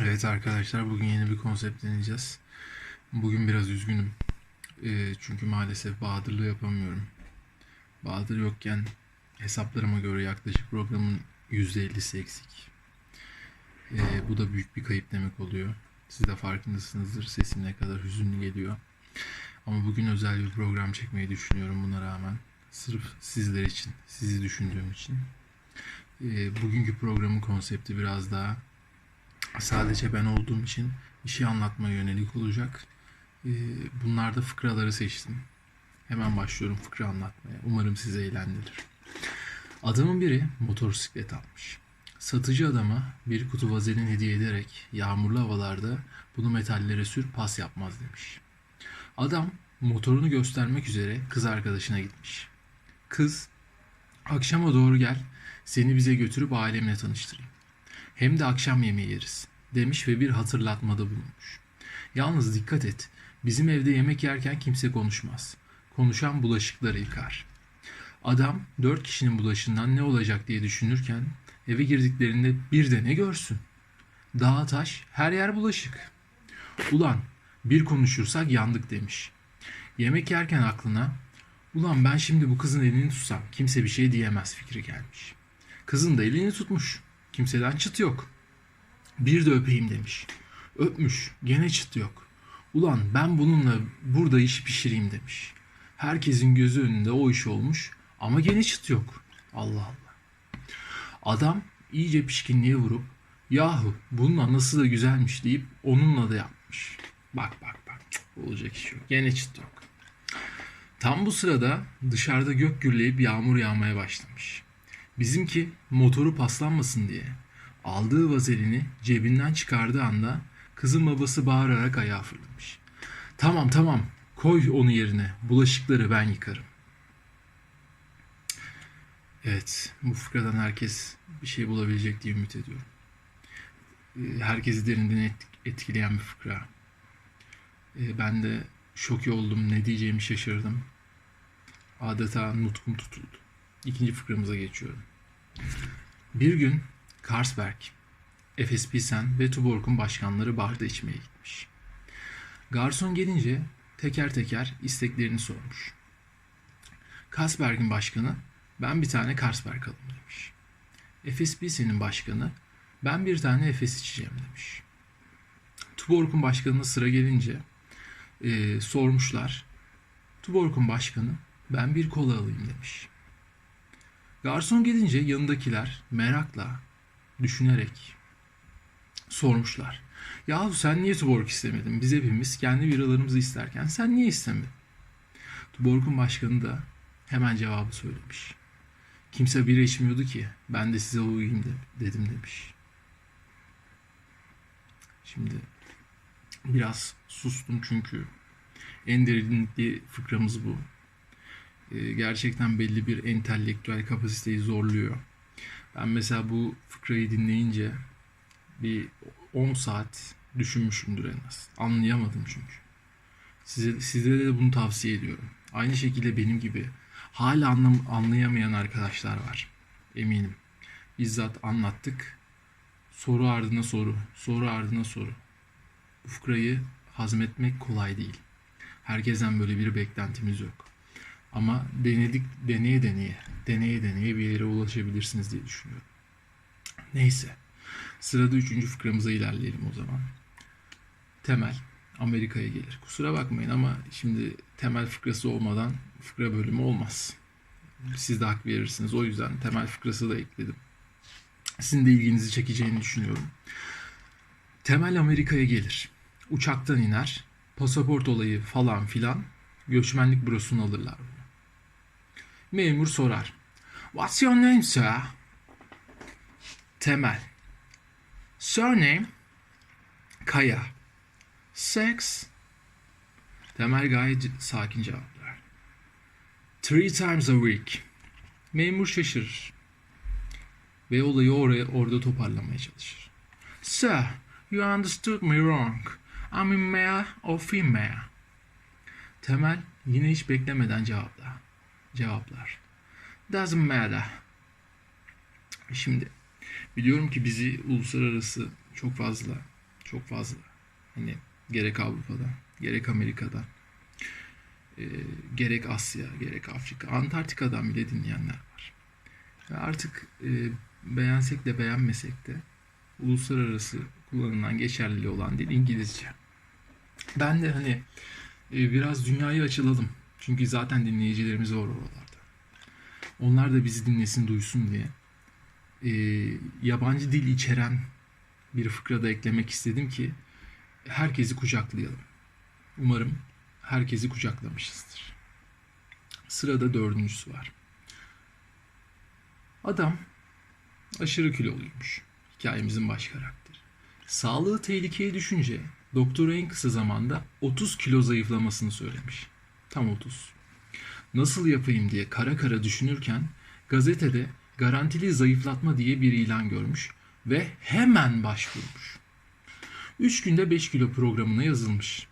Evet arkadaşlar bugün yeni bir konsept deneyeceğiz. Bugün biraz üzgünüm. Ee, çünkü maalesef Bahadır'lı yapamıyorum. Bahadır yokken hesaplarıma göre yaklaşık programın %50'si eksik. Ee, bu da büyük bir kayıp demek oluyor. Siz de farkındasınızdır sesim ne kadar hüzünlü geliyor. Ama bugün özel bir program çekmeyi düşünüyorum buna rağmen. Sırf sizler için, sizi düşündüğüm için. Ee, bugünkü programın konsepti biraz daha sadece ben olduğum için bir şey anlatmaya yönelik olacak. Ee, Bunlarda fıkraları seçtim. Hemen başlıyorum fıkra anlatmaya. Umarım sizi eğlendirir. Adamın biri motosiklet almış. Satıcı adama bir kutu vazelin hediye ederek yağmurlu havalarda bunu metallere sür pas yapmaz demiş. Adam motorunu göstermek üzere kız arkadaşına gitmiş. Kız akşama doğru gel seni bize götürüp ailemle tanıştırayım. Hem de akşam yemeği yeriz demiş ve bir hatırlatmada bulunmuş. Yalnız dikkat et. Bizim evde yemek yerken kimse konuşmaz. Konuşan bulaşıkları yıkar. Adam dört kişinin bulaşından ne olacak diye düşünürken eve girdiklerinde bir de ne görsün? Dağ taş her yer bulaşık. Ulan bir konuşursak yandık demiş. Yemek yerken aklına ulan ben şimdi bu kızın elini tutsam kimse bir şey diyemez fikri gelmiş. Kızın da elini tutmuş. Kimseden çıt yok. Bir de öpeyim demiş. Öpmüş. Gene çıt yok. Ulan ben bununla burada iş pişireyim demiş. Herkesin gözü önünde o iş olmuş ama gene çıt yok. Allah Allah. Adam iyice pişkinliğe vurup yahu bunun anası da güzelmiş deyip onunla da yapmış. Bak bak bak olacak iş yok. Gene çıt yok. Tam bu sırada dışarıda gök gürleyip yağmur yağmaya başlamış. Bizimki motoru paslanmasın diye aldığı vazelini cebinden çıkardığı anda kızın babası bağırarak ayağa fırlamış. Tamam tamam koy onu yerine bulaşıkları ben yıkarım. Evet bu fıkradan herkes bir şey bulabilecek diye ümit ediyorum. Ee, Herkesi derinden et- etkileyen bir fıkra. Ee, Ben de şok oldum ne diyeceğimi şaşırdım. Adeta nutkum tutuldu. İkinci fıkramıza geçiyorum. Bir gün Carlsberg, Efes Pilsen ve Tuborg'un başkanları barda içmeye gitmiş. Garson gelince teker teker isteklerini sormuş. Carlsberg'in başkanı ben bir tane Carlsberg alayım demiş. Efes Pilsen'in başkanı ben bir tane Efes içeceğim demiş. Tuborg'un başkanına sıra gelince e, sormuşlar. Tuborg'un başkanı ben bir kola alayım demiş. Garson gelince yanındakiler merakla, düşünerek sormuşlar. Yahu sen niye Tuborg istemedin? Biz hepimiz kendi biralarımızı isterken sen niye istemedin? Tuborg'un başkanı da hemen cevabı söylemiş. Kimse bira içmiyordu ki ben de size uyuyayım de- dedim demiş. Şimdi biraz sustum çünkü en derinlikli fıkramız bu gerçekten belli bir entelektüel kapasiteyi zorluyor. Ben mesela bu fıkrayı dinleyince bir 10 saat düşünmüşümdür en az. Anlayamadım çünkü. Size, size de bunu tavsiye ediyorum. Aynı şekilde benim gibi hala anlam, anlayamayan arkadaşlar var. Eminim. Bizzat anlattık. Soru ardına soru, soru ardına soru. Bu fıkrayı hazmetmek kolay değil. Herkesten böyle bir beklentimiz yok. Ama denedik, deneye deneye, deneye deneye bir yere ulaşabilirsiniz diye düşünüyorum. Neyse. Sırada üçüncü fıkramıza ilerleyelim o zaman. Temel Amerika'ya gelir. Kusura bakmayın ama şimdi temel fıkrası olmadan fıkra bölümü olmaz. Siz de hak verirsiniz. O yüzden temel fıkrası da ekledim. Sizin de ilginizi çekeceğini düşünüyorum. Temel Amerika'ya gelir. Uçaktan iner. Pasaport olayı falan filan. Göçmenlik bürosunu alırlar. Memur sorar. What's your name sir? Temel. Surname? Kaya. Sex? Temel gayet sakin cevaplar. Three times a week. Memur şaşırır. Ve olayı oraya orada toparlamaya çalışır. Sir, you understood me wrong. I'm a male or female. Temel yine hiç beklemeden cevaplar. Cevaplar. Doesn't matter. Şimdi biliyorum ki bizi uluslararası çok fazla Çok fazla. Hani gerek Avrupa'da, gerek Amerika'da, e, gerek Asya, gerek Afrika, Antarktika'dan bile dinleyenler var. Ve artık e, beğensek de beğenmesek de uluslararası kullanılan geçerli olan dil İngilizce. Ben de hani e, biraz dünyayı açılalım. Çünkü zaten dinleyicilerimiz var oralarda. Onlar da bizi dinlesin, duysun diye. E, yabancı dil içeren bir fıkra da eklemek istedim ki herkesi kucaklayalım. Umarım herkesi kucaklamışızdır. Sırada dördüncüsü var. Adam aşırı kiloluymuş. Hikayemizin baş karakteri. Sağlığı tehlikeye düşünce doktor en kısa zamanda 30 kilo zayıflamasını söylemiş. Tam 30. Nasıl yapayım diye kara kara düşünürken gazetede garantili zayıflatma diye bir ilan görmüş ve hemen başvurmuş. 3 günde 5 kilo programına yazılmış.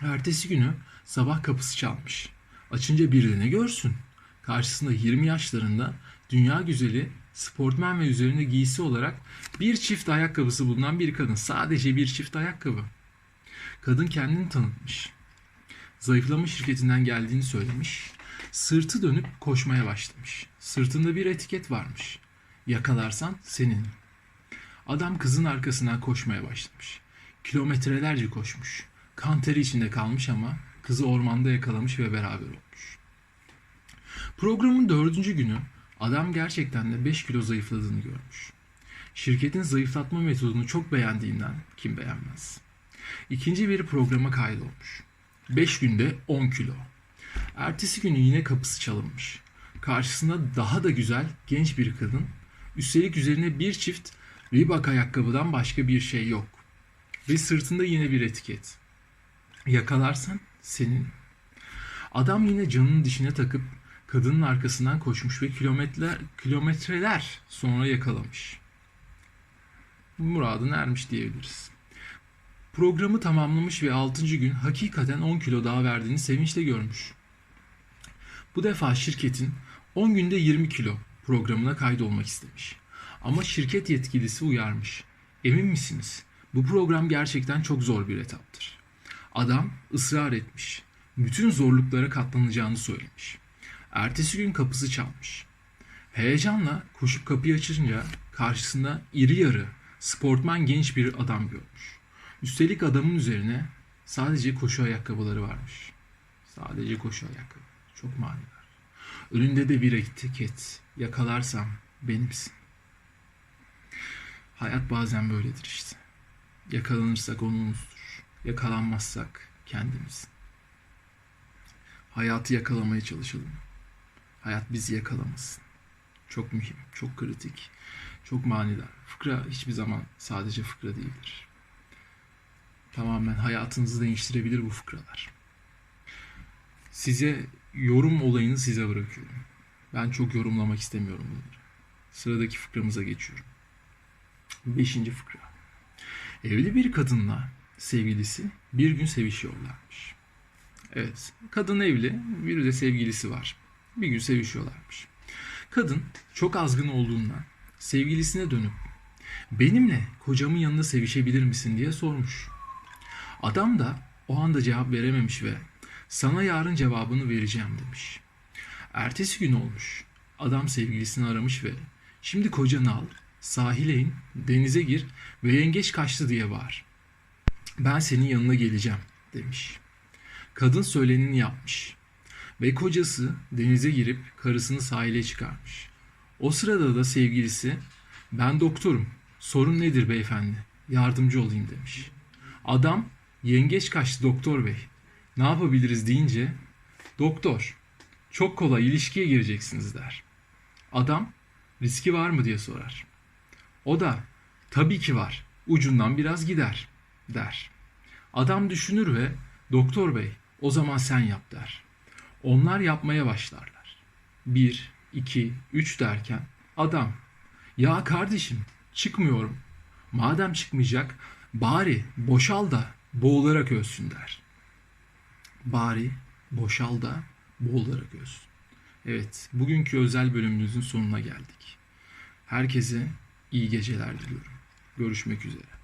Ertesi günü sabah kapısı çalmış. Açınca bir de ne görsün? Karşısında 20 yaşlarında dünya güzeli sportmen ve üzerinde giysi olarak bir çift ayakkabısı bulunan bir kadın. Sadece bir çift ayakkabı. Kadın kendini tanıtmış. Zayıflama şirketinden geldiğini söylemiş. Sırtı dönüp koşmaya başlamış. Sırtında bir etiket varmış. Yakalarsan senin. Adam kızın arkasından koşmaya başlamış. Kilometrelerce koşmuş. Kan teri içinde kalmış ama kızı ormanda yakalamış ve beraber olmuş. Programın dördüncü günü adam gerçekten de 5 kilo zayıfladığını görmüş. Şirketin zayıflatma metodunu çok beğendiğinden kim beğenmez. İkinci bir programa kaydolmuş. 5 günde 10 kilo. Ertesi günü yine kapısı çalınmış. Karşısında daha da güzel genç bir kadın. Üstelik üzerine bir çift Reebok ayakkabıdan başka bir şey yok. Ve sırtında yine bir etiket. Yakalarsan senin. Adam yine canının dişine takıp kadının arkasından koşmuş ve kilometreler, kilometreler sonra yakalamış. Muradına ermiş diyebiliriz. Programı tamamlamış ve 6. gün hakikaten 10 kilo daha verdiğini sevinçle görmüş. Bu defa şirketin 10 günde 20 kilo programına kaydolmak istemiş. Ama şirket yetkilisi uyarmış. Emin misiniz? Bu program gerçekten çok zor bir etaptır. Adam ısrar etmiş. Bütün zorluklara katlanacağını söylemiş. Ertesi gün kapısı çalmış. Heyecanla koşup kapıyı açınca karşısında iri yarı, sportman genç bir adam görmüş. Üstelik adamın üzerine sadece koşu ayakkabıları varmış. Sadece koşu ayakkabı. Çok manidar. Önünde de bir etiket. Yakalarsam benimsin. Hayat bazen böyledir işte. Yakalanırsak onumuzdur. Yakalanmazsak kendimiz. Hayatı yakalamaya çalışalım. Hayat bizi yakalamasın. Çok mühim, çok kritik, çok manidar. Fıkra hiçbir zaman sadece fıkra değildir. Tamamen hayatınızı değiştirebilir bu fıkralar. Size yorum olayını size bırakıyorum. Ben çok yorumlamak istemiyorum bunları. Sıradaki fıkramıza geçiyorum. Beşinci fıkra. Evli bir kadınla sevgilisi bir gün sevişiyorlarmış. Evet, kadın evli, bir de sevgilisi var. Bir gün sevişiyorlarmış. Kadın çok azgın olduğundan sevgilisine dönüp benimle kocamın yanında sevişebilir misin diye sormuş. Adam da o anda cevap verememiş ve sana yarın cevabını vereceğim demiş. Ertesi gün olmuş. Adam sevgilisini aramış ve şimdi kocanı al, sahile in, denize gir ve yengeç kaçtı diye bağır. Ben senin yanına geleceğim demiş. Kadın söyleneni yapmış. Ve kocası denize girip karısını sahile çıkarmış. O sırada da sevgilisi ben doktorum sorun nedir beyefendi yardımcı olayım demiş. Adam yengeç kaçtı doktor bey ne yapabiliriz deyince doktor çok kolay ilişkiye gireceksiniz der. Adam riski var mı diye sorar. O da tabii ki var ucundan biraz gider der. Adam düşünür ve doktor bey o zaman sen yap der. Onlar yapmaya başlarlar. Bir, iki, üç derken adam ya kardeşim çıkmıyorum. Madem çıkmayacak bari boşal da boğularak ölsün der. Bari boşal da boğularak ölsün. Evet bugünkü özel bölümümüzün sonuna geldik. Herkese iyi geceler diliyorum. Görüşmek üzere.